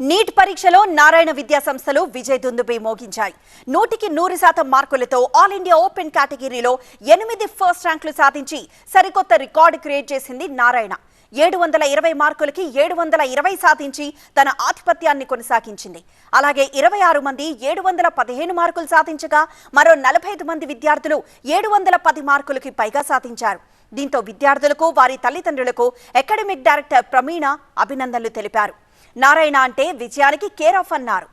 Neat పరీక్షలో నారాయణ విద్యా సంస్థలు విజయ్ దుందుబి మోగించాయి. నూటికి నూరు శాతం మార్కులతో ఆల్ ఇండియా ఓపెన్ కేటగిరీలో ఎనిమిది ఫస్ట్ ర్యాంకులు సాధించి సరికొత్త రికార్డు క్రియేట్ చేసింది నారాయణ. ఏడు వందల ఇరవై మార్కులకి ఏడు వందల ఇరవై సాధించి తన ఆధిపత్యాన్ని కొనసాగించింది. అలాగే ఇరవై ఆరు మంది ఏడు వందల పదిహేను మార్కులు సాధించగా మరో నలభై ఐదు మంది విద్యార్థులు ఏడు వందల పది మార్కులకి పైగా సాధించారు. దీంతో విద్యార్థులకు వారి తల్లిదండ్రులకు అకాడమిక్ డైరెక్టర్ ప్రమీణ అభినందనలు తెలిపారు. నారాయణ అంటే విజయానికి కేర్ ఆఫ్ అన్నారు.